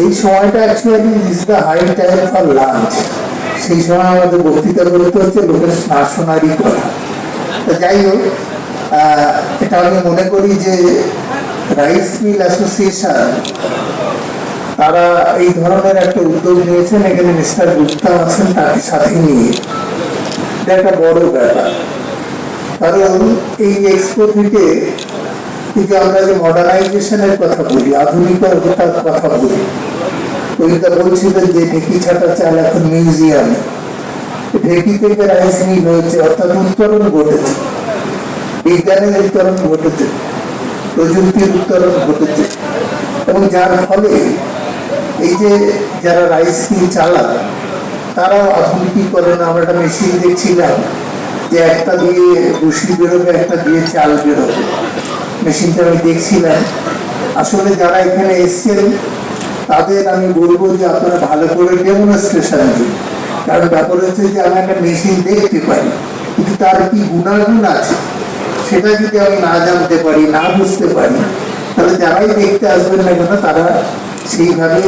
এই সময়টা actually is the high time for lunch সেই সময় আমাদের বক্তৃতা করতে হচ্ছে লোকের শাসনারই কথা। তো যাই হোক এটা আমি মনে করি যে রাইস মিল অ্যাসোসিয়েশন তারা এই ধরনের একটা উদ্যোগ নিয়েছেন। এখানে মিস্টার গুপ্তা আছেন তাকে সাথে নিয়ে। এটা একটা বড় ব্যাপার। কারণ এই এক্সপো থেকে এই আমরা যে মডার্নাইজেশনের কথা বলি, আধুনিকতার কথা বলি কবিতা বলছিলেন যে ঢেকি ছাটা চাল এখন মিউজিয়াম ঢেকি থেকে রাইস হয়েছে, অর্থাৎ উত্তরণ ঘটেছে। বিজ্ঞানের উত্তরণ ঘটেছে, প্রযুক্তির উত্তরণ ঘটেছে। এবং যার ফলে এই যে যারা রাইস মিল চালান তারাও আধুনিকীকরণ, আমরা একটা মেশিন দেখছিলাম যে একটা দিয়ে রুশি বেরোবে, একটা দিয়ে চাল বেরোবে। মেশিনটা আমি দেখছিলাম। আসলে যারা এখানে এসছেন, তাদের আমি বলব যে আপনারা ভালো করে ডেমনস্ট্রেশন দিন। কারণ ব্যাপার হচ্ছে যে আমি একটা মেশিন দেখতে পারি, কিন্তু তার কি গুণাগুণ আছে, সেটা যদি আমি না জানতে পারি, না বুঝতে পারি, তাহলে যারাই দেখতে আসবেন না কেন, তারা সেইভাবে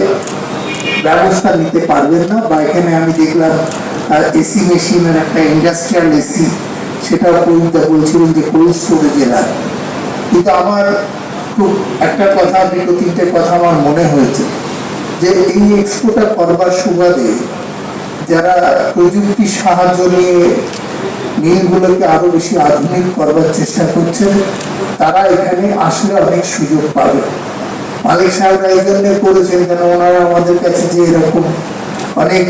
ব্যবস্থা নিতে পারবেন না। বা এখানে আমি দেখলাম এসি মেশিনের একটা ইন্ডাস্ট্রিয়াল এসি সেটা বলছিলেন যে কোল্ড স্টোরেজে রাখ কিন্তু আমার খুব একটা কথা দুটো তিনটে কথা আমার মনে হয়েছে। যে এই এক্সপোটা করবার সুবাদে যারা প্রযুক্তির সাহায্য নিয়ে মিলগুলোকে আরও বেশি আধুনিক করবার চেষ্টা তারা এখানে আসলে অনেক সুযোগ পাবে। মালিক সাহেবরা এই জন্য করেছেন কেন ওনারা আমাদের কাছে যে এরকম অনেক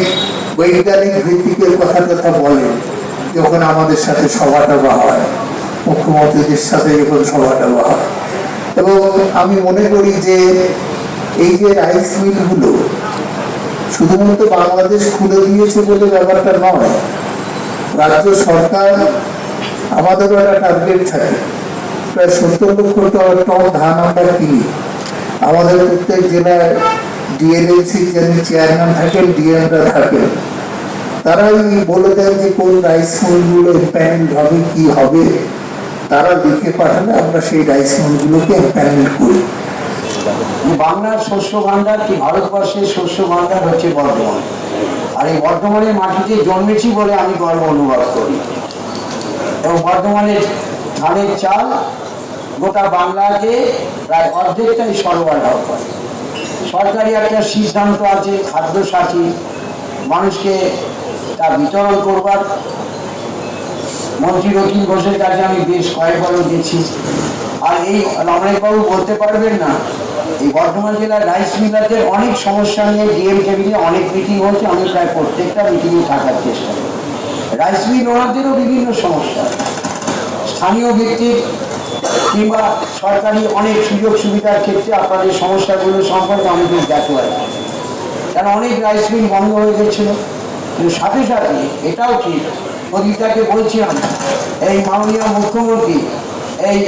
বৈজ্ঞানিক ভিত্তিকের কথা কথা বলেন, যখন আমাদের সাথে সভাটা বা হয়। মুখ্যমন্ত্রীদের সাথে যখন সভাটা বা হয়। এবং আমি মনে করি যে এই যে রাইস মিলগুলো শুধুমাত্র বাংলাদেশ খুলে দিয়েছে বলে ব্যাপারটা নয়, রাজ্য সরকার আমাদেরও একটা টার্গেট থাকে। প্রায় সত্তর লক্ষ টন ধান আমরা কিনি। আমাদের প্রত্যেক জেলায় ডিএলএসি যিনি চেয়ারম্যান থাকেন ডিএমরা থাকেন, তারাই বলে দেন যে কোন রাইস মিলগুলো ইম্প্যান্ড হবে, কি হবে। তারা লিখে পাঠালে আমরা সেই রাইস মিলগুলোকে ইম্প্যান্ড করি। বাংলার শস্য ভান্ডার কি ভারতবর্ষের শস্য ভান্ডার হচ্ছে বর্ধমান? আর এই বর্ধমানের মাটিতে জন্মেছি বলে আমি গর্ব অনুভব করি। এবং বর্ধমানের ধানের চাল গোটা বাংলাকে প্রায় অর্ধেকটাই সরবরাহ করে। সরকারি একটা সিদ্ধান্ত আছে, খাদ্য সাথী, মানুষকে তা বিতরণ করবার। মন্ত্রী রকিম ঘোষের কাছে আমি বেশ কয়েকবারও গেছি। আর এই রমণীবাবু বলতে পারবেন না, এই বর্ধমান জেলার রাইস মিলারদের অনেক সমস্যা নিয়ে ডিএম কেবিনে অনেক মিটিং হয়েছে, আমি প্রায় প্রত্যেকটা মিটিংয়ে থাকার চেষ্টা করি। রাইস মিল ওনাদেরও বিভিন্ন সমস্যা। স্থানীয় ব্যক্তির কিংবা সরকারি অনেক সুযোগ সুবিধার ক্ষেত্রে আপনাদের সমস্যাগুলো সম্পর্কে আমাদের দেখতে পারি কারণ অনেক রাইস মিল বন্ধ হয়ে গেছিল, কিন্তু সাথে সাথে এটাও ঠিক প্রদীপটাকে বলছিলাম, এই মাননীয় মুখ্যমন্ত্রী, এই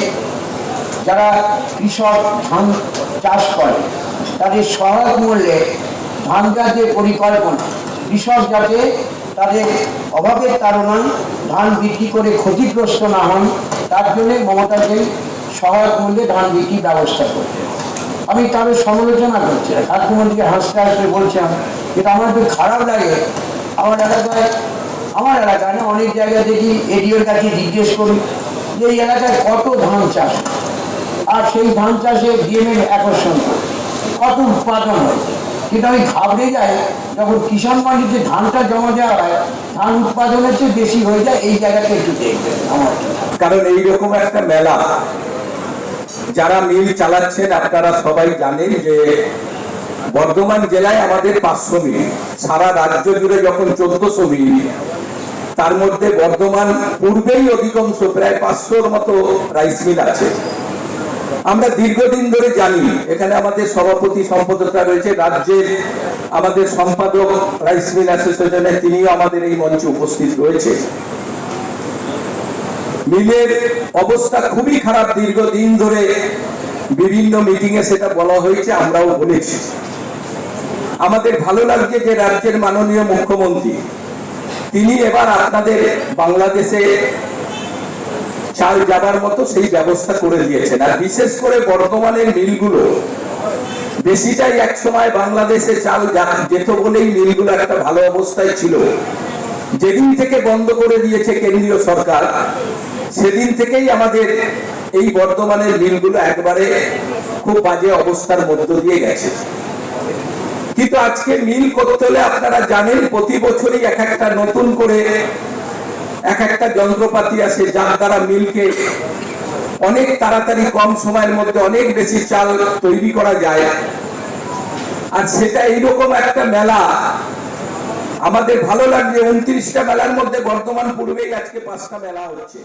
যারা কৃষক ধান চাষ করে, তাদের সহায়ক মূল্যে ধান চাষের পরিকল্পনা, কৃষক যাতে তাদের অভাবের তাড়নায় ধান বিক্রি করে ক্ষতিগ্রস্ত না হন, তার জন্য মমতাকে সহায়ক মূল্যে ধান বিক্রির ব্যবস্থা করতে আমি তাদের সমালোচনা করছি না স্বাস্থ্যমন্ত্রীকে হাসতে হাসতে বলছিলাম, কিন্তু আমার খুব খারাপ লাগে, আমার এলাকায় আমার এলাকায় না, অনেক জায়গা দেখি এডিওর কাছে জিজ্ঞেস করি যে এই এলাকায় কত ধান চাষ? আর সেই ধান চাষে ডিএমএর আকর্ষণ করে। কত উৎপাদন হয়? কিন্তু আমি ঘাবড়ে যাই যখন কিষাণ মান্ডিতে ধানটা জমা দেওয়া হয়, ধান উৎপাদনের চেয়ে বেশি হয়ে যায়, এই জায়গাটা একটু দেখবেন আমার। কারণ এইরকম একটা মেলা। যারা মিল চালাচ্ছেন, আপনারা সবাই জানেন যে বর্ধমান জেলায় আমাদের পাঁচশো মিল। সারা রাজ্য জুড়ে যখন চোদ্দশো মিল তার মধ্যে বর্ধমান পূর্বেই অধিকাংশ প্রায় পাঁচশোর মতো রাইস মিল আছে। আমরা দীর্ঘদিন ধরে জানি, এখানে আমাদের সভাপতি সম্পাদকরা রয়েছে, রাজ্যের আমাদের সম্পাদক রাইস মিল অ্যাসোসিয়েশনের তিনিও আমাদের এই মঞ্চে উপস্থিত রয়েছে। মিলের অবস্থা খুবই খারাপ দীর্ঘদিন ধরে। বিভিন্ন মিটিং এ সেটা বলা হয়েছে, আমরাও বলেছি। আমাদের ভালো লাগছে যে রাজ্যের মাননীয় মুখ্যমন্ত্রী তিনি এবার আপনাদের বাংলাদেশে চাল যাবার মতো সেই ব্যবস্থা করে দিয়েছেন। আর বিশেষ করে বর্তমানের মিলগুলো, বেশিটাই এক সময় বাংলাদেশে চাল যেত বলেই মিলগুলো একটা ভালো অবস্থায় ছিল। যেদিন থেকে বন্ধ করে দিয়েছে কেন্দ্রীয় সরকার, সেদিন থেকেই আমাদের এই বর্তমানের মিলগুলো একবারে খুব বাজে অবস্থার মধ্য দিয়ে গেছে। কিন্তু আজকে মিল করতে হলে আপনারা জানেন, প্রতি বছরই এক একটা নতুন করে এক একটা যন্ত্রপাতি আসে যার দ্বারা মিলকে অনেক তাড়াতাড়ি কম সময়ের মধ্যে অনেক বেশি চাল তৈরি করা যায়। আর সেটা এইরকম একটা মেলা। আমাদের ভালো লাগছে, উনত্রিশটা মেলার মধ্যে বর্তমান পূর্বেই আজকে পাঁচটা মেলা হচ্ছে।